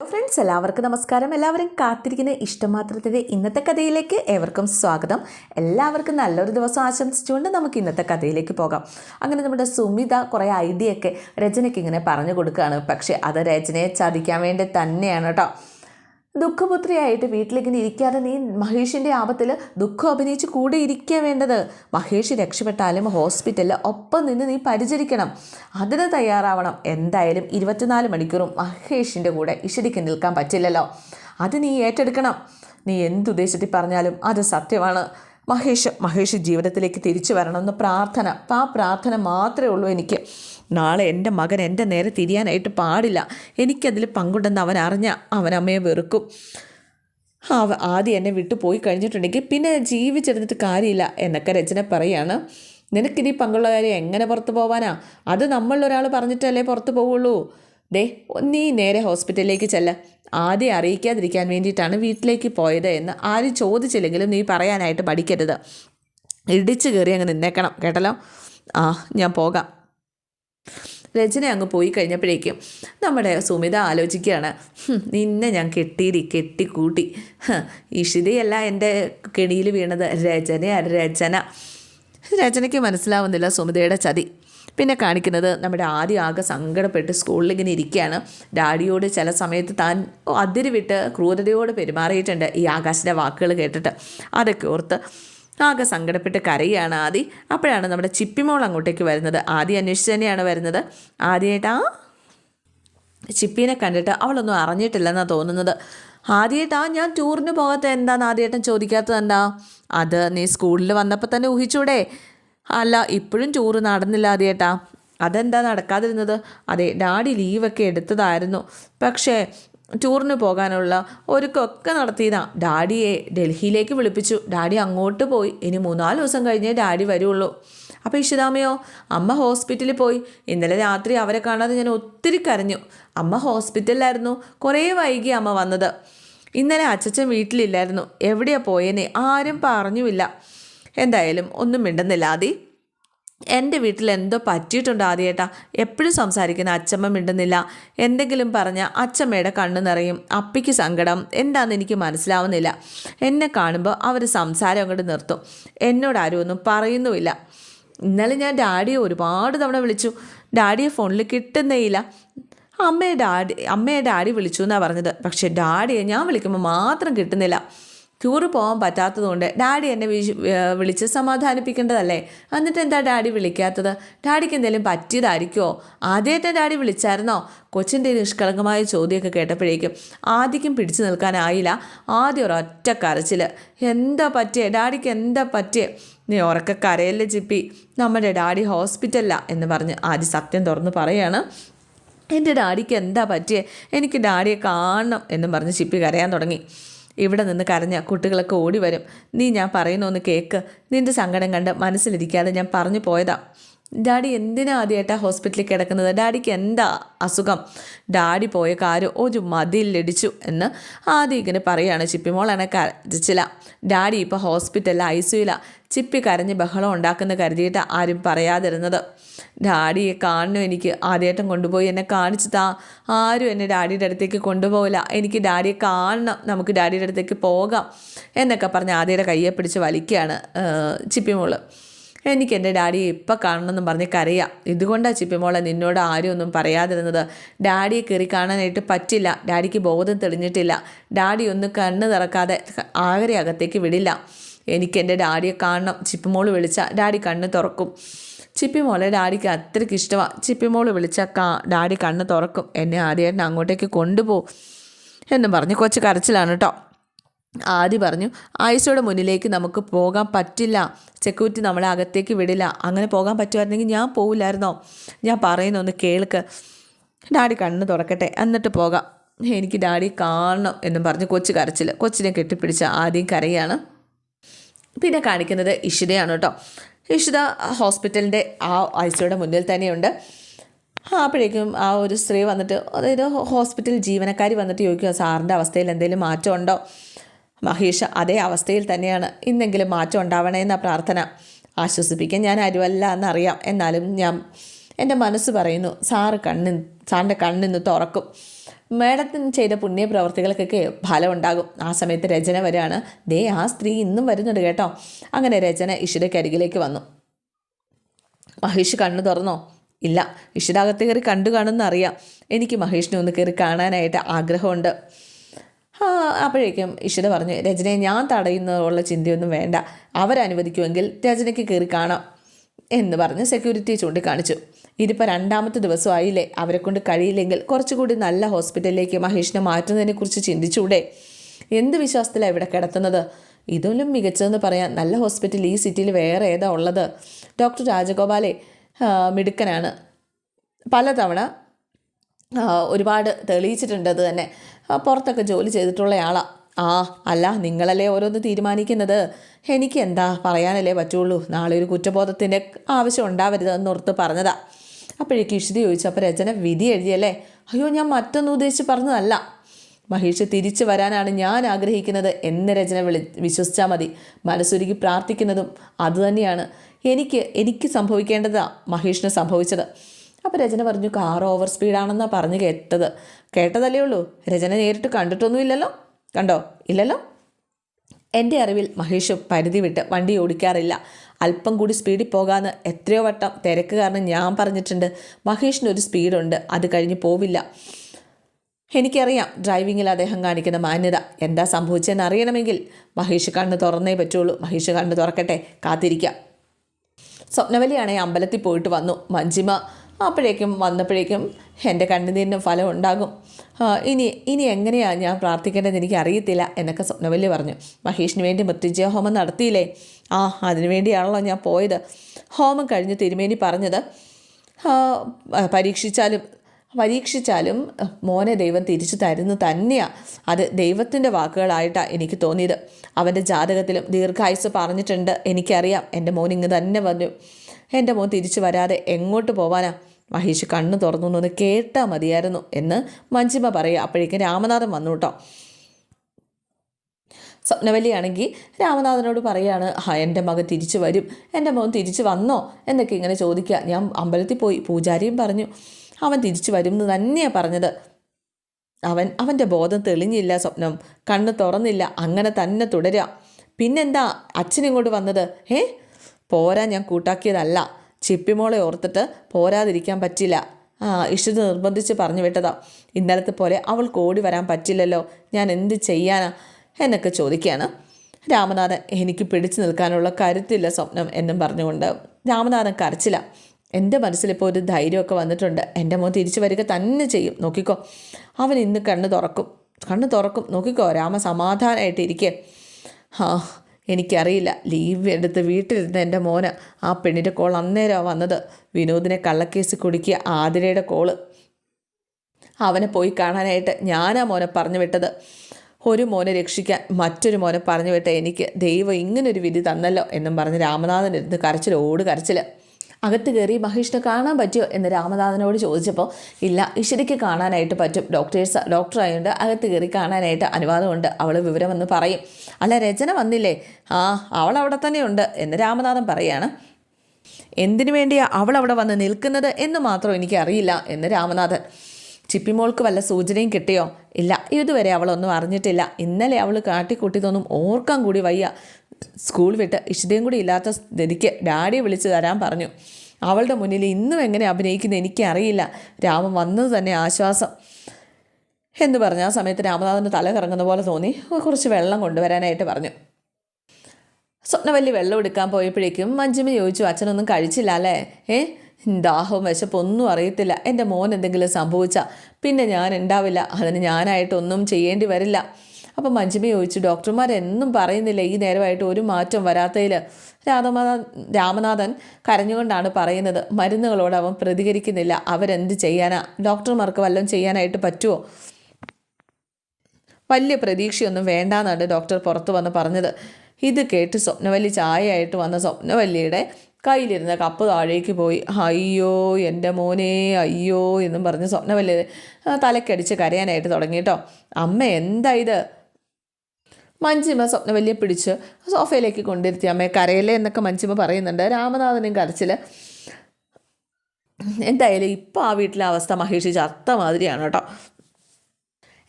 Friends എല്ലാവർക്കും നമസ്കാരം. എല്ലാവരും കാത്തിരിക്കുന്ന ഇഷ്ടമാത്രത്തിന്റെ ഇന്നത്തെ കഥയിലേക്ക് ഏവർക്കും സ്വാഗതം. എല്ലാവർക്കും നല്ലൊരു ദിവസം ആശംസിച്ചുകൊണ്ട് നമുക്ക് ഇന്നത്തെ കഥയിലേക്ക് പോകാം. അങ്ങനെ നമ്മുടെ സുമിത കുറേ ഐഡിയ ഒക്കെ രചനയ്ക്ക് ഇങ്ങനെ പറഞ്ഞു കൊടുക്കുകയാണ്. പക്ഷേ അത് രചനയെ ചതിക്കാൻ വേണ്ടി തന്നെയാണ് കേട്ടോ. ദുഃഖപുത്രിയായിട്ട് വീട്ടിലിങ്ങനെ ഇരിക്കാതെ നീ മഹേഷിന്റെ ആപത്തിൽ ദുഃഖം അഭിനയിച്ച് കൂടെ ഇരിക്കുക വേണ്ടത്. മഹേഷ് രക്ഷപ്പെട്ടാലും ഹോസ്പിറ്റലിൽ ഒപ്പം നിന്ന് നീ പരിചരിക്കണം. അതിന് തയ്യാറാവണം. എന്തായാലും ഇരുപത്തിനാല് മണിക്കൂറും മഹേഷിന്റെ കൂടെ ഇഷടിക്ക് നിൽക്കാൻ പറ്റില്ലല്ലോ. അത് നീ ഏറ്റെടുക്കണം. നീ എന്തുദ്ദേശത്തിൽ പറഞ്ഞാലും അത് സത്യമാണ്. മഹേഷ് മഹേഷ് ജീവിതത്തിലേക്ക് തിരിച്ചു വരണമെന്ന് പ്രാർത്ഥന. ആ പ്രാർത്ഥന മാത്രമേ ഉള്ളൂ എനിക്ക്. നാളെ എന്റെ മകൻ എന്റെ നേരെ തിരിയാനായിട്ട് പാടില്ല. എനിക്കതിൽ പങ്കുണ്ടെന്ന് അവൻ അറിഞ്ഞ അവൻ അമ്മയെ വെറുക്കും. അവ ആദ്യം എന്നെ വിട്ടു പോയി കഴിഞ്ഞിട്ടുണ്ടെങ്കിൽ പിന്നെ ജീവിച്ചിരുന്നിട്ട് കാര്യമില്ല എന്നൊക്കെ രചന പറയാണ്. നിനക്കിനി പങ്കുള്ള കാര്യം എങ്ങനെ പുറത്തു പോവാനാ? അത് നമ്മളിലൊരാൾ പറഞ്ഞിട്ടല്ലേ പുറത്തു പോവുള്ളൂ. ദേ നീ നേരെ ഹോസ്പിറ്റലിലേക്ക് ചെല്ല. ആദ്യം അറിയിക്കാതിരിക്കാൻ വേണ്ടിയിട്ടാണ് വീട്ടിലേക്ക് പോയത് എന്ന് ആരും ചോദിച്ചില്ലെങ്കിലും നീ പറയാനായിട്ട് പഠിക്കരുത് ഇടിച്ചു കയറി അങ്ങ് നിന്നേക്കണം കേട്ടല്ലോ? ആ ഞാൻ പോകാം. രചന അങ്ങ് പോയി കഴിഞ്ഞപ്പോഴേക്കും നമ്മുടെ സുമിത ആലോചിക്കുകയാണ് നിന്നെ ഞാൻ കെട്ടിയിരി കെട്ടിക്കൂട്ടി. ഇഷിതയല്ല എന്റെ കെണിയിൽ വീണത് രചനയാണ് രചന. രചനയ്ക്ക് മനസ്സിലാവുന്നില്ല സുമിതയുടെ ചതി. പിന്നെ കാണിക്കുന്നത് നമ്മുടെ ആദ്യം ആകെ സങ്കടപ്പെട്ട് സ്കൂളിൽ ഇങ്ങനെ ഇരിക്കുകയാണ്. ഡാഡിയോട് ചില സമയത്ത് താൻ അതിരി വിട്ട് ക്രൂരതയോട് പെരുമാറിയിട്ടുണ്ട് ഈ ആകാശിന്റെ വാക്കുകൾ കേട്ടിട്ട്. അതൊക്കെ ഓർത്ത് ആകെ സങ്കടപ്പെട്ട് കരയാണ് ആദി. അപ്പോഴാണ് നമ്മുടെ ചിപ്പിമോൾ അങ്ങോട്ടേക്ക് വരുന്നത്. ആദി അന്വേഷിച്ച് തന്നെയാണ് വരുന്നത്. ആദ്യമായിട്ട് ആ ചിപ്പിനെ കണ്ടിട്ട് അവളൊന്നും അറിഞ്ഞിട്ടില്ലെന്നാണ് തോന്നുന്നത്. ആദ്യമായിട്ടാ ഞാൻ ടൂറിന് പോകാത്ത എന്താന്ന് ആദ്യമായിട്ടും ചോദിക്കാത്തത് എന്താ? അത് നീ സ്കൂളിൽ വന്നപ്പോൾ തന്നെ ഊഹിച്ചൂടെ. അല്ല ഇപ്പോഴും ചോറ് നടന്നില്ല ആദ്യമായിട്ടാ അതെന്താ നടക്കാതിരുന്നത്? അതെ ഡാഡി ലീവൊക്കെ എടുത്തതായിരുന്നു. പക്ഷേ ടൂറിന് പോകാനുള്ള ഒരുക്കൊക്കെ നടത്തിയതാ. ഡാഡിയെ ഡൽഹിയിലേക്ക് വിളിപ്പിച്ചു. ഡാഡി അങ്ങോട്ട് പോയി. ഇനി മൂന്നാൽ ദിവസം കഴിഞ്ഞേ ഡാഡി വരുള്ളൂ. അപ്പോൾ ഇഷിതാമയോ അമ്മ ഹോസ്പിറ്റലിൽ പോയി. ഇന്നലെ രാത്രി അവരെ കാണാതെ ഞാൻ ഒത്തിരി കരഞ്ഞു. അമ്മ ഹോസ്പിറ്റലിലായിരുന്നു. കുറേ വൈകി അമ്മ വന്നത്. ഇന്നലെ അച്ഛച്ചൻ വീട്ടിലില്ലായിരുന്നു. എവിടെയാണ് പോയേനെ ആരും പറഞ്ഞുമില്ല. എന്തായാലും ഒന്നും മിണ്ടുന്നില്ല. ആദി എന്റെ വീട്ടിൽ എന്തോ പറ്റിയിട്ടുണ്ട് ആദ്യേട്ടാ എപ്പോഴും സംസാരിക്കുന്ന അച്ചമ്മ മിണ്ടുന്നില്ല. എന്തെങ്കിലും പറഞ്ഞ അച്ചമ്മയുടെ കണ്ണു നിറയും. അപ്പിക്ക് സങ്കടം. എന്താണെന്ന് എനിക്ക് മനസ്സിലാവുന്നില്ല. എന്നെ കാണുമ്പോൾ അവർ സംസാരം അങ്ങോട്ട് നിർത്തും. എന്നോട് ആരും ഒന്നും പറയുന്നുമില്ല. ഇന്നലെ ഞാൻ ഡാഡിയെ ഒരുപാട് തവണ വിളിച്ചു. ഡാഡിയെ ഫോണിൽ കിട്ടുന്നേയില്ല. അമ്മയെ ഡാഡി അമ്മയെ ഡാഡി വിളിച്ചു എന്നാണ് പറഞ്ഞത്. പക്ഷേ ഡാഡിയെ ഞാൻ വിളിക്കുമ്പോൾ മാത്രം കിട്ടുന്നില്ല. ടൂറ് പോകാൻ പറ്റാത്തതുകൊണ്ട് ഡാഡി എന്നെ വിളിച്ച് സമാധാനിപ്പിക്കേണ്ടതല്ലേ? എന്നിട്ട് എന്താ ഡാഡി വിളിക്കാത്തത്? ഡാഡിക്ക് എന്തെങ്കിലും പറ്റിയതായിരിക്കുമോ ആദ്യമായിട്ട് ഡാഡി വിളിച്ചായിരുന്നോ? കൊച്ചിന്റെ നിഷ്കളങ്കമായ ചോദ്യമൊക്കെ കേട്ടപ്പോഴേക്കും ആദ്യക്കും പിടിച്ചു നിൽക്കാനായില്ല. ആദ്യം ഒരൊറ്റ കരച്ചിൽ എന്താ പറ്റിയേ? ഡാഡിക്ക് എന്താ പറ്റിയേ? നീ ഉറക്ക കരയല്ലേ ചിപ്പി നമ്മുടെ ഡാഡി ഹോസ്പിറ്റലിലാണ് എന്ന് പറഞ്ഞ് ആദ്യ സത്യം തുറന്ന് പറയാണ്. എന്റെ ഡാഡിക്ക് എന്താ പറ്റിയേ? എനിക്ക് ഡാഡിയെ കാണണം എന്ന് പറഞ്ഞ് ചിപ്പി കരയാൻ തുടങ്ങി. ഇവിടെ നിന്ന് കരഞ്ഞ കുട്ടികളൊക്കെ ഓടി വരും നീ ഞാൻ പറയുന്നു ഒന്ന് കേക്ക്. നിന്റെ സങ്കടം കണ്ട് മനസ്സിലിരിക്കാതെ ഞാൻ പറഞ്ഞു പോയതാ. ഡാഡി എന്തിനാ ആദ്യമായിട്ടാ ഹോസ്പിറ്റലിൽ കിടക്കുന്നത്? ഡാഡിക്ക് എന്താ അസുഖം? ഡാഡി പോയ കാര്യം ഒരു മതിലിടിച്ചു എന്ന് ആദ്യം ഇങ്ങനെ പറയുകയാണ് ചിപ്പിമോൾ എന്നെ കരച്ചില്ല ഡാഡി ഇപ്പോൾ ഹോസ്പിറ്റലിൽ ഐ സിയുല ചിപ്പി കരഞ്ഞ് ബഹളം ഉണ്ടാക്കുന്ന കരുതിയിട്ട് ആരും പറയാതിരുന്നത്. ഡാഡിയെ കാണണം എനിക്ക്? ആദ്യമായിട്ടും കൊണ്ടുപോയി എന്നെ കാണിച്ചു താ. ആരും എന്നെ ഡാഡിയുടെ അടുത്തേക്ക് കൊണ്ടുപോകില്ല എനിക്ക് ഡാഡിയെ കാണണം. നമുക്ക് ഡാഡിയുടെ അടുത്തേക്ക് പോകാം എന്നൊക്കെ പറഞ്ഞ് ആദ്യയുടെ കയ്യെ പിടിച്ച് വലിക്കുകയാണ് ചിപ്പിമോൾ എനിക്ക് എന്റെ ഡാഡിയെ ഇപ്പം കാണണമെന്നും പറഞ്ഞ് കരയാം. ഇതുകൊണ്ടാണ് ചിപ്പിമോളെ നിന്നോട് ആരും ഒന്നും പറയാതിരുന്നത്. ഡാഡിയെ കയറി കാണാനായിട്ട് പറ്റില്ല. ഡാഡിക്ക് ബോധം തെളിഞ്ഞിട്ടില്ല. ഡാഡി ഒന്ന് കണ്ണ് തുറക്കാതെ ആകരെ അകത്തേക്ക് വിടില്ല. എനിക്ക് എന്റെ ഡാഡിയെ കാണണം. ചിപ്പിമോൾ വിളിച്ചാൽ ഡാഡി കണ്ണ് തുറക്കും. ചിപ്പിമോളെ ഡാഡിക്ക് അത്രയ്ക്ക് ഇഷ്ടമാണ് ചിപ്പിമോൾ വിളിച്ചാൽ കാ ഡാഡി കണ്ണ് തുറക്കും. എന്നെ ആദ്യമായിട്ട് അങ്ങോട്ടേക്ക് കൊണ്ടുപോകും എന്നും പറഞ്ഞ് കൊച്ചു കരച്ചിലാണ് കേട്ടോ ആദ്യ പറഞ്ഞു ആയിഷയുടെ മുന്നിലേക്ക് നമുക്ക് പോകാൻ പറ്റില്ല. സെക്യൂരിറ്റി നമ്മളെ അകത്തേക്ക് വിടില്ല. അങ്ങനെ പോകാൻ പറ്റുമായിരുന്നെങ്കിൽ ഞാൻ പോവില്ലായിരുന്നോ? ഞാൻ പറയുന്ന ഒന്ന് കേൾക്ക്. ഡാഡി കണ്ണ് തുറക്കട്ടെ. എന്നിട്ട് പോകാം. എനിക്ക് ഡാഡി കാണണം എന്നും പറഞ്ഞ് കൊച്ചു കരച്ചിൽ കൊച്ചിനെ കെട്ടിപ്പിടിച്ച ആദ്യം കരയാണ്. പിന്നെ കാണിക്കുന്നത് ഇഷിതയാണ് കേട്ടോ. ഇഷിത ഹോസ്പിറ്റലിന്റെ ആ ഐസിയുടെ മുന്നിൽ തന്നെയുണ്ട്. അപ്പോഴേക്കും ആ ഒരു സ്ത്രീ വന്നിട്ട് അതായത് ഹോസ്പിറ്റൽ ജീവനക്കാരി വന്നിട്ട് ചോദിക്കുക സാറിന്റെ അവസ്ഥയിൽ എന്തെങ്കിലും മാറ്റം ഉണ്ടോ മഹേഷ് അതേ അവസ്ഥയിൽ തന്നെയാണ്. ഇന്നെങ്കിലും മാറ്റം ഉണ്ടാവണേ എന്ന പ്രാർത്ഥന. ആശ്വസിപ്പിക്കാൻ ഞാൻ ആരുമല്ല എന്നറിയാം. എന്നാലും ഞാൻ എന്റെ മനസ്സ് പറയുന്നു സാറ് കണ്ണിൻ സാറിന്റെ കണ്ണിന്ന് തുറക്കും. മേഡത്തിന് ചെയ്ത പുണ്യപ്രവർത്തികൾക്കൊക്കെ ഫലം ഉണ്ടാകും ആ സമയത്ത് രചന വരികയാണ് ദേ ആ സ്ത്രീ ഇന്നും വരുന്നുണ്ട് കേട്ടോ. അങ്ങനെ രചന ഇഷിതക്കരികിലേക്ക് വന്നു. മഹേഷ് കണ്ണു തുറന്നോ? ഇല്ല. ഇഷിതാകത്ത് കയറി കണ്ടു കാണുമെന്ന് അറിയാം എനിക്ക് മഹേഷിനെ ഒന്ന് കയറി കാണാനായിട്ട് ആഗ്രഹമുണ്ട്. അപ്പോഴേക്കും ഇഷിത പറഞ്ഞു രചനയെ ഞാൻ തടയുന്നതുള്ള ചിന്തയൊന്നും വേണ്ട. അവരനുവദിക്കുമെങ്കിൽ രചനയ്ക്ക് കയറി കാണാം എന്ന് പറഞ്ഞ് സെക്യൂരിറ്റി ചൂണ്ടിക്കാണിച്ചു. ഇതിപ്പോൾ രണ്ടാമത്തെ ദിവസമായില്ലേ. അവരെ കൊണ്ട് കഴിയില്ലെങ്കിൽ കുറച്ചുകൂടി നല്ല ഹോസ്പിറ്റലിലേക്ക് മഹേഷിനെ മാറ്റുന്നതിനെക്കുറിച്ച് ചിന്തിച്ചൂടെ. എന്ത് വിശ്വാസത്തിലാണ് ഇവിടെ കിടത്തുന്നത്? ഇതിലും മികച്ചതെന്ന് പറയാൻ നല്ല ഹോസ്പിറ്റൽ ഈ സിറ്റിയിൽ വേറെ ഏതാ ഉള്ളത്? ഡോക്ടർ രാജഗോപാലെ മിടുക്കനാണ്. പലതവണ ഒരുപാട് തെളിയിച്ചിട്ടുണ്ട് അത് തന്നെ. പുറത്തൊക്കെ ജോലി ചെയ്തിട്ടുള്ള ആളാണ് ആ അല്ല നിങ്ങളല്ലേ ഓരോന്ന് തീരുമാനിക്കുന്നത്? എനിക്ക് എന്താ പറയാനല്ലേ പറ്റുള്ളൂ. നാളെ ഒരു കുറ്റബോധത്തിന്റെ ആവശ്യം ഉണ്ടാവരുത് എന്നോർത്ത് പറഞ്ഞതാ. അപ്പോഴേക്ക് ഇഷിതി ചോദിച്ചപ്പോൾ രചന വിധി എഴുതിയല്ലേ? അയ്യോ ഞാൻ മറ്റൊന്നും ഉദ്ദേശിച്ച് പറഞ്ഞതല്ല. മഹേഷ് തിരിച്ചു വരാനാണ് ഞാൻ ആഗ്രഹിക്കുന്നത് എന്ന് രചന വിളി വിശ്വസിച്ചാൽ മതി. മനസ്സൊരുക്കി പ്രാർത്ഥിക്കുന്നതും അതുതന്നെയാണ് എനിക്ക് എനിക്ക് സംഭവിക്കേണ്ടതാണ് മഹേഷിന് സംഭവിച്ചത്. അപ്പോൾ രചന പറഞ്ഞു കാർ ഓവർ സ്പീഡാണെന്നാണ് പറഞ്ഞു കേട്ടത്. കേട്ടതല്ലേ ഉള്ളൂ. രചന നേരിട്ട് കണ്ടിട്ടൊന്നുമില്ലല്ലോ. കണ്ടോ? ഇല്ലല്ലോ? എന്റെ അറിവിൽ മഹേഷ് പരിധി വിട്ട് വണ്ടി ഓടിക്കാറില്ല. അല്പം കൂടി സ്പീഡിൽ പോകാമെന്ന് എത്രയോ വട്ടം തിരക്ക് കാരണം ഞാൻ പറഞ്ഞിട്ടുണ്ട് മഹേഷിന് മഹേഷിനൊരു സ്പീഡുണ്ട് അത് കഴിഞ്ഞ് പോവില്ല. എനിക്കറിയാം ഡ്രൈവിങ്ങിൽ അദ്ദേഹം കാണിക്കുന്ന മാന്യത എന്താ സംഭവിച്ചതെന്ന് അറിയണമെങ്കിൽ മഹേഷ് കണ്ണ് തുറന്നേ പറ്റുള്ളൂ. മഹേഷ് കണ്ണ് തുറക്കട്ടെ കാത്തിരിക്കാം. സ്വപ്നവലിയാണെങ്കിൽ അമ്പലത്തിൽ പോയിട്ട് വന്നു. മഞ്ജിമ അപ്പോഴേക്കും വന്നപ്പോഴേക്കും എന്റെ കണ്ണുനീരിന് ഫലം ഉണ്ടാകും. ഇനി ഇനി എങ്ങനെയാണ് ഞാൻ പ്രാർത്ഥിക്കേണ്ടതെന്ന് എനിക്ക് അറിയത്തില്ല എന്നൊക്കെ സ്വപ്നവല്ലി പറഞ്ഞു. മഹേഷിന് വേണ്ടി മൃത്യുജയ ഹോമം നടത്തിയില്ലേ? ആ അതിനു വേണ്ടിയാണല്ലോ ഞാൻ പോയത്. ഹോമം കഴിഞ്ഞ് തിരുമേനി പറഞ്ഞത് പരീക്ഷിച്ചാലും പരീക്ഷിച്ചാലും മോനെ ദൈവം തിരിച്ചു തരുന്നു തന്നെയാണ് അത് ദൈവത്തിന്റെ വാക്കുകളായിട്ടാണ് എനിക്ക് തോന്നിയത്. അവന്റെ ജാതകത്തിലും ദീർഘായുസ് പറഞ്ഞിട്ടുണ്ട്. എനിക്കറിയാം എന്റെ മോൻ ഇങ്ങ് തന്നെ വന്നു. എന്റെ മോൻ തിരിച്ചു വരാതെ എങ്ങോട്ട് പോവാനാ? മഹേഷ് കണ്ണ് തുറന്നു എന്നൊന്ന് കേട്ടാൽ മതിയായിരുന്നു എന്ന് മഞ്ജിമ പറയുക. അപ്പോഴേക്കും രാമനാഥൻ വന്നു കേട്ടോ. സ്വപ്നവല്ലിയാണെങ്കിൽ രാമനാഥനോട് പറയാണ് ആ എന്റെ മകൻ തിരിച്ചു വരും. എന്റെ മകൻ തിരിച്ചു വന്നോ? എന്നൊക്കെ ഇങ്ങനെ ചോദിക്കുക. ഞാൻ അമ്പലത്തിൽ പോയി. പൂജാരിയും പറഞ്ഞു അവൻ തിരിച്ചു വരും എന്ന് തന്നെയാണ് പറഞ്ഞത്. അവൻ അവന്റെ ബോധം തെളിഞ്ഞില്ല സ്വപ്നം. കണ്ണ് തുറന്നില്ല. അങ്ങനെ തന്നെ തുടരാം. പിന്നെന്താ അച്ഛൻ ഇങ്ങോട്ട് വന്നത്? ഏ? പോരാ ഞാൻ കൂട്ടാക്കിയതല്ല. ചിപ്പിമോളെ ഓർത്തിട്ട് പോരാതിരിക്കാൻ പറ്റില്ല. ആ ഇഷിത് നിർബന്ധിച്ച് പറഞ്ഞു വിട്ടതാ. ഇന്നലത്തെ പോലെ അവൾക്ക് ഓടി വരാൻ പറ്റില്ലല്ലോ. ഞാൻ എന്ത് ചെയ്യാനാ? എന്നൊക്കെ ചോദിക്കുകയാണ്. രാമനാഥൻ എനിക്ക് പിടിച്ചു നിൽക്കാനുള്ള കരുത്തില്ല സ്വപ്നം എന്നും പറഞ്ഞുകൊണ്ട്. രാമനാഥൻ കരച്ചില്ല എന്റെ മനസ്സിലിപ്പോൾ ഒരു ധൈര്യമൊക്കെ വന്നിട്ടുണ്ട്. എന്റെ മോൻ തിരിച്ചു വരിക തന്നെ ചെയ്യും. നോക്കിക്കോ. അവൻ ഇന്ന് കണ്ണ് തുറക്കും. കണ്ണ് തുറക്കും. നോക്കിക്കോ. രാമ സമാധാനമായിട്ട് ഇരിക്കേ ആ എനിക്കറിയില്ല. ലീവ് എടുത്ത് വീട്ടിലിരുന്ന എന്റെ മോന് ആ പെണ്ണിന്റെ കോൾ അന്നേരമാണ് വന്നത്. വിനോദിനെ കള്ളക്കേസ് കുടുക്കിയ ആതിരയുടെ കോൾ. അവനെ പോയി കാണാനായിട്ട് ഞാനാ മോനെ പറഞ്ഞു വിട്ടത്. ഒരു മോനെ രക്ഷിക്കാൻ മറ്റൊരു മോനെ പറഞ്ഞു വിട്ട എനിക്ക് ദൈവം ഇങ്ങനൊരു വിധി തന്നല്ലോ എന്നും പറഞ്ഞ് രാമനാഥൻ ഇരുന്ന് കരച്ചിൽ ഓട് കരച്ചിൽ അകത്ത് കയറി മഹേഷിനെ കാണാൻ പറ്റുമോ എന്ന് രാമനാഥനോട് ചോദിച്ചപ്പോൾ ഇല്ല ഇഷിരിക്ക് കാണാനായിട്ട് പറ്റും. ഡോക്ടേഴ്സ് ഡോക്ടറായതുകൊണ്ട് അകത്ത് കയറി കാണാനായിട്ട് അനുവാദമുണ്ട്. അവൾ വിവരമെന്ന് പറയും. അല്ല രചന വന്നില്ലേ? ആ അവൾ അവിടെ തന്നെയുണ്ട് എന്ന് രാമനാഥൻ പറയാണ്. എന്തിനു വേണ്ടിയാണ് അവൾ അവിടെ വന്ന് നിൽക്കുന്നത് എന്ന് മാത്രം എനിക്കറിയില്ല എന്ന് രാമനാഥൻ. ചിപ്പിമോൾക്ക് വല്ല സൂചനയും കിട്ടിയോ? ഇല്ല ഇതുവരെ അവളൊന്നും അറിഞ്ഞിട്ടില്ല. ഇന്നലെ അവൾ കാട്ടിക്കൂട്ടിയതൊന്നും ഓർക്കാൻ കൂടി വയ്യ. സ്കൂൾ വിട്ട് ഇഷ്ടയും കൂടി ഇല്ലാത്ത സ്ഥിതിക്ക് ഡാഡിയെ വിളിച്ചു തരാൻ പറഞ്ഞു. അവളുടെ മുന്നിൽ ഇന്നും എങ്ങനെ അഭിനയിക്കുന്ന എനിക്കറിയില്ല. രാമൻ വന്നത് തന്നെ ആശ്വാസം. എന്ന് പറഞ്ഞ ആ സമയത്ത് രാമനാഥന്റെ തല കറങ്ങുന്ന പോലെ തോന്നി. കുറച്ച് വെള്ളം കൊണ്ടുവരാനായിട്ട് പറഞ്ഞു. സ്വപ്നവല്ലി വെള്ളം എടുക്കാൻ പോയപ്പോഴേക്കും മഞ്ജിമ ചോദിച്ചു അച്ഛനൊന്നും കഴിച്ചില്ല അല്ലേ? ഏ? ദാഹവും വിശപ്പൊന്നും അറിയത്തില്ല. എന്റെ മോൻ എന്തെങ്കിലും സംഭവിച്ചാൽ പിന്നെ ഞാൻ ഉണ്ടാവില്ല. അതിന് ഞാനായിട്ടൊന്നും ചെയ്യേണ്ടി വരില്ല. അപ്പം മഞ്ജിമ ചോദിച്ചു ഡോക്ടർമാരെന്നും പറയുന്നില്ല ഈ നേരമായിട്ട് ഒരു മാറ്റം വരാത്തതിൽ രാമനാഥൻ രാമനാഥൻ കരഞ്ഞുകൊണ്ടാണ് പറയുന്നത്. മരുന്നുകളോട് അവൻ പ്രതികരിക്കുന്നില്ല. അവരെന്ത് ചെയ്യാനാ? ഡോക്ടർമാർക്ക് വല്ലതും ചെയ്യാനായിട്ട് പറ്റുമോ വലിയ പ്രതീക്ഷയൊന്നും വേണ്ടാന്നാണ് ഡോക്ടർ പുറത്തു വന്ന് പറഞ്ഞത്. ഇത് കേട്ട് സ്വപ്നവല്ലി ചായയായിട്ട് വന്ന സ്വപ്നവല്ലിയുടെ കയ്യിലിരുന്ന കപ്പ് താഴേക്ക് പോയി. അയ്യോ എന്റെ മോനെ അയ്യോ എന്നും പറഞ്ഞ് സ്വപ്നവല്ലി തലക്കടിച്ച് കരയാനായിട്ട് തുടങ്ങി കേട്ടോ. അമ്മ എന്താ ഇത്? മഞ്ജിമ സ്വപ്നവല്യെ പിടിച്ച് സോഫയിലേക്ക് കൊണ്ടിരുത്തി അമ്മയെ കരയല്ലേ എന്നൊക്കെ മഞ്ചിമ പറയുന്നുണ്ട്. രാമനാഥനും കരച്ചിൽ എന്തായാലും ഇപ്പോൾ ആ വീട്ടിലെ അവസ്ഥ മഹേഷ് ചത്ത മാതിരിയാണ് കേട്ടോ.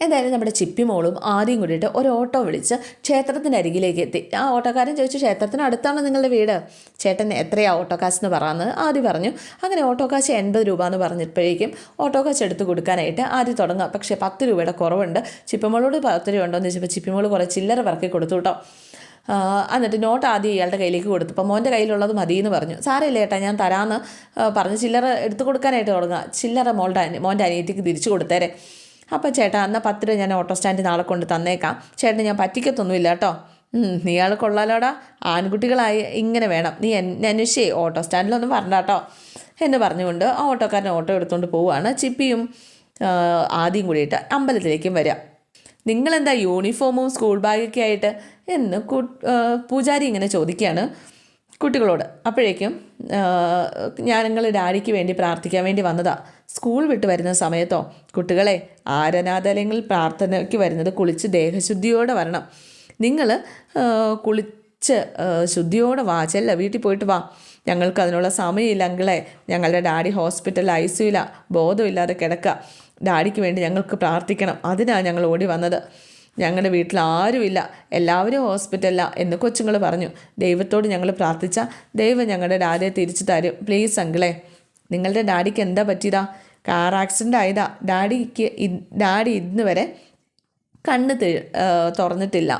എന്തായാലും നമ്മുടെ ചിപ്പിമോളും ആദ്യം കൂടിയിട്ട് ഒരു ഓട്ടോ വിളിച്ച് ക്ഷേത്രത്തിന്റെ അരികിലേക്ക് എത്തി. ആ ഓട്ടോക്കാരൻ ചോദിച്ചു ക്ഷേത്രത്തിന് അടുത്താണ് നിങ്ങളുടെ വീട്? ചേട്ടൻ എത്രയാണ് ഓട്ടോ കാശ് എന്ന് പറയുന്നത് ആദ്യം പറഞ്ഞു അങ്ങനെ ഓട്ടോ കാശ് എൺപത് രൂപ എന്ന് പറഞ്ഞപ്പോഴേക്കും ഓട്ടോ കാശ് എടുത്ത് കൊടുക്കാനായിട്ട് ആദ്യം തുടങ്ങുക പക്ഷേ പത്ത് രൂപയുടെ കുറവുണ്ട്. ചിപ്പിമോളോട് പത്ത് രൂപ ഉണ്ടോ എന്ന് ചോദിച്ചപ്പോൾ ചിപ്പിമോൾ കുറേ ചില്ലറ പറക്കി കൊടുത്തു കേട്ടോ. എന്നിട്ട് നോട്ട് ആദ്യം ഇയാളുടെ കയ്യിലേക്ക് കൊടുത്തു. അപ്പോൾ മോന്റെ കയ്യിലുള്ളത് മതി എന്ന് പറഞ്ഞു. സാരമില്ല ഏട്ടാ ഞാൻ തരാമെന്ന് പറഞ്ഞ് ചില്ലറ എടുത്തു കൊടുക്കാനായിട്ട് തുടങ്ങുക ചില്ലറ മോളുടെ മോന്റെ അനിയത്തിക്ക് തിരിച്ചു കൊടുത്തേരെ. അപ്പോൾ ചേട്ടാ എന്നാൽ പത്ത് രൂപ ഞാൻ ഓട്ടോ സ്റ്റാൻഡിൽ നാളെ കൊണ്ട് തന്നേക്കാം. ചേട്ടന് ഞാൻ പറ്റിക്കത്തൊന്നുമില്ല കേട്ടോ. ഉം, നീ ആൾ കൊള്ളാലോടാ. ആൺകുട്ടികളായി ഇങ്ങനെ വേണം. നീ എന്നെ അന്വേഷിച്ചേ ഓട്ടോ സ്റ്റാൻഡിലൊന്നും പറഞ്ഞ കേട്ടോ. എന്ന് പറഞ്ഞുകൊണ്ട് ആ ഓട്ടോക്കാരൻ ഓട്ടോ എടുത്തുകൊണ്ട് പോവുകയാണ് ചിപ്പിയും ആദ്യം കൂടിയിട്ട് അമ്പലത്തിലേക്കും വരിക നിങ്ങളെന്താ യൂണിഫോമും സ്കൂൾ ബാഗൊക്കെ ആയിട്ട്? എന്ന് പൂജാരി ഇങ്ങനെ ചോദിക്കുകയാണ് കുട്ടികളോട്. അപ്പോഴേക്കും ഞാൻ നിങ്ങൾ ഡാഡിക്ക് വേണ്ടി പ്രാർത്ഥിക്കാൻ വേണ്ടി വന്നതാ. സ്കൂൾ വിട്ട് വരുന്ന സമയത്തോ കുട്ടികളെ ആരാധനാലയങ്ങളിൽ പ്രാർത്ഥനയ്ക്ക് വരുന്നത് കുളിച്ച് ദേഹശുദ്ധിയോടെ വരണം. നിങ്ങൾ കുളിച്ച് ശുദ്ധിയോടെ വാ. ചെല്ല വീട്ടിൽ പോയിട്ട് വാ. ഞങ്ങൾക്ക് അതിനുള്ള സമയമില്ല അങ്കിളെ. ഞങ്ങളുടെ ഡാഡി ഹോസ്പിറ്റൽ ഐ സിയിലാണ് ബോധമില്ലാതെ കിടക്കുക. ഡാഡിക്ക് വേണ്ടി ഞങ്ങൾക്ക് പ്രാർത്ഥിക്കണം. അതിനാണ് ഞങ്ങൾ ഓടി വന്നത്. ഞങ്ങളുടെ വീട്ടിൽ ആരുമില്ല എല്ലാവരും ഹോസ്പിറ്റലിലാണ് എന്ന് കൊച്ചുങ്ങൾ പറഞ്ഞു. ദൈവത്തോട് ഞങ്ങൾ പ്രാർത്ഥിച്ച ദൈവം ഞങ്ങളുടെ ഡാഡിയെ തിരിച്ചു തരും. പ്ലീസ് അങ്കിളെ നിങ്ങളുടെ ഡാഡിക്ക് എന്താ പറ്റിയതാ? കാർ ആക്സിഡന്റ് ആയതാ. ഡാഡിക്ക് ഡാഡി ഇന്ന് വരെ കണ്ണ് തുറന്നിട്ടില്ല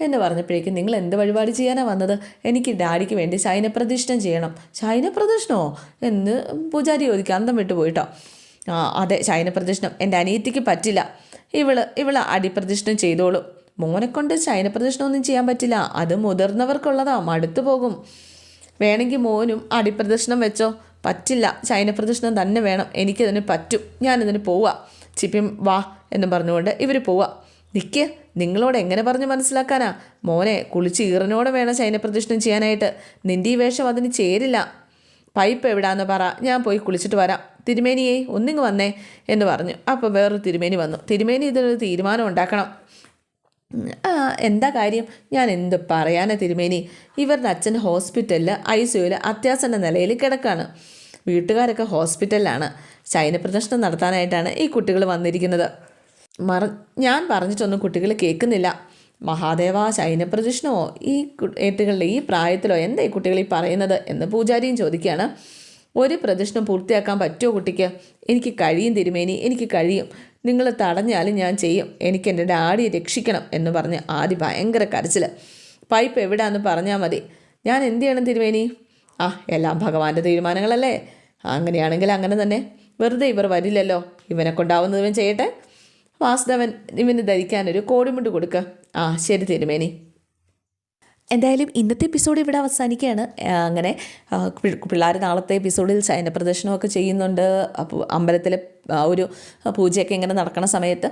എന്ന് പറഞ്ഞപ്പോഴേക്കും നിങ്ങൾ എന്ത് വഴിപാട് ചെയ്യാനാണ് വന്നത്? എനിക്ക് ഡാഡിക്ക് വേണ്ടി ശയനപ്രദക്ഷിണം ചെയ്യണം. ശയനപ്രദക്ഷിണമോ എന്ന് പൂജാരി ചോദിക്കുക. അന്തം വിട്ടു പോയിട്ടോ അതെ ശയനപ്രദക്ഷിണം. എന്റെ അനിയത്തിക്ക് പറ്റില്ല. ഇവൾ ഇവൾ അടിപ്രദക്ഷിണം ചെയ്തോളൂ. മോനെ കൊണ്ട് ശയനപ്രദക്ഷിണം ഒന്നും ചെയ്യാൻ പറ്റില്ല. അത് മുതിർന്നവർക്കുള്ളതാ മടുത്തു പോകും. വേണമെങ്കിൽ മോനും അടിപ്രദക്ഷിണം വെച്ചോ. പറ്റില്ല ശയനപ്രദക്ഷിണം തന്നെ വേണം. എനിക്കതിന് പറ്റും. ഞാനിതിന് പോവാ. ചിപ്പിയും വാ എന്ന് പറഞ്ഞുകൊണ്ട് ഇവർ പോവാ. നിൽക്ക് നിങ്ങളോട് എങ്ങനെ പറഞ്ഞ് മനസ്സിലാക്കാനാ? മോനെ കുളിച്ച് ഈറനോടെ വേണം ശയനപ്രദക്ഷിണം ചെയ്യാനായിട്ട്. നിന്റെ ഈ വേഷം അതിന് ചേരില്ല. പൈപ്പ് എവിടാന്ന് പറ. ഞാൻ പോയി കുളിച്ചിട്ട് വരാം. തിരുമേനിയെ ഒന്നിങ്ങ് വന്നേ എന്ന് പറഞ്ഞു. അപ്പോൾ വേറൊരു തിരുമേനി വന്നു. തിരുമേനി ഇതിനൊരു തീരുമാനം ഉണ്ടാക്കണം. എന്താ കാര്യം? ഞാൻ എന്ത് പറയാനാ തിരുമേനി? ഇവരുടെ അച്ഛൻ ഹോസ്പിറ്റലിൽ ഐ സിയുയിൽ അത്യാസന്ന നിലയിൽ കിടക്കാണ്. വീട്ടുകാരൊക്കെ ഹോസ്പിറ്റലിലാണ്. ശയന പ്രദർശനം നടത്താനായിട്ടാണ് ഈ കുട്ടികൾ വന്നിരിക്കുന്നത്. മറ ഞാൻ പറഞ്ഞിട്ടൊന്നും കുട്ടികൾ കേൾക്കുന്നില്ല. മഹാദേവ ശയനപ്രദക്ഷിണമോ ഈ ഏറ്റുകളുടെ ഈ പ്രായത്തിലോ എന്താ ഈ കുട്ടികൾ ഈ പറയുന്നത് എന്ന് പൂജാരിയും ചോദിക്കുകയാണ്. ഒരു പ്രദക്ഷിണം പൂർത്തിയാക്കാൻ പറ്റുമോ കുട്ടിക്ക്? എനിക്ക് കഴിയും തിരുമേനി എനിക്ക് കഴിയും. നിങ്ങൾ തടഞ്ഞാലും ഞാൻ ചെയ്യും. എനിക്ക് എന്റെ ഡാഡിയെ രക്ഷിക്കണം എന്ന് പറഞ്ഞ് ആദ്യ ഭയങ്കര കരച്ചിൽ പൈപ്പ് എവിടാന്ന് പറഞ്ഞാൽ മതി. ഞാൻ എന്ത് ചെയ്യണം തിരുമേനി? ആ എല്ലാം ഭഗവാന്റെ തീരുമാനങ്ങളല്ലേ? അങ്ങനെയാണെങ്കിൽ അങ്ങനെ തന്നെ. വെറുതെ ഇവർ വരില്ലല്ലോ. ഇവനെ കൊണ്ടാവുന്നത് ചെയ്യട്ടെ? വാസുദേവൻ ഇവന് ധരിക്കാനൊരു കോടിമുണ്ട് കൊടുക്കുക ആ ശരി തിരുമേനി. എന്തായാലും ഇന്നത്തെ എപ്പിസോഡ് ഇവിടെ അവസാനിക്കുകയാണ്. അങ്ങനെ പിള്ളേർ നാളത്തെ എപ്പിസോഡിൽ ചൈന പ്രദർശനമൊക്കെ ചെയ്യുന്നുണ്ട് അമ്പലത്തിലെ ആ ഒരു പൂജയൊക്കെ ഇങ്ങനെ നടക്കുന്ന സമയത്ത്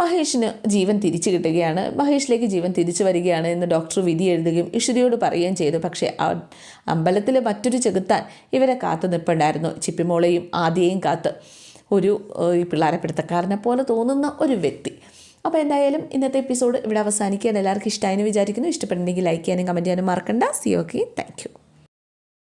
മഹേഷിന് ജീവൻ തിരിച്ചു കിട്ടുകയാണ്. മഹേഷിലേക്ക് ജീവൻ തിരിച്ചു വരികയാണ് എന്ന് ഡോക്ടർ വിധി എഴുതുകയും ഇഷുരിയോട് പറയുകയും ചെയ്തു. പക്ഷേ ആ അമ്പലത്തിലെ മറ്റൊരു ചെകുത്താൻ ഇവരെ കാത്തു നിൽപ്പുണ്ടായിരുന്നു. ചിപ്പിമോളെയും ആദ്യയും കാത്ത് ഒരു ഈ പിള്ളേരെ പിടുത്തക്കാരനെ പോലെ തോന്നുന്ന ഒരു വ്യക്തി. അപ്പോൾ എന്തായാലും ഇന്നത്തെ എപ്പിസോഡ് ഇവിടെ അവസാനിക്കുകയാണ്. എല്ലാവർക്കും ഇഷ്ടമായെന്ന് വിചാരിക്കുന്നു. ഇഷ്ടപ്പെട്ടുണ്ടെങ്കിൽ ലൈക്ക് ചെയ്യാനും കമന്റ് ചെയ്യാനും മറക്കണ്ട. C okay thank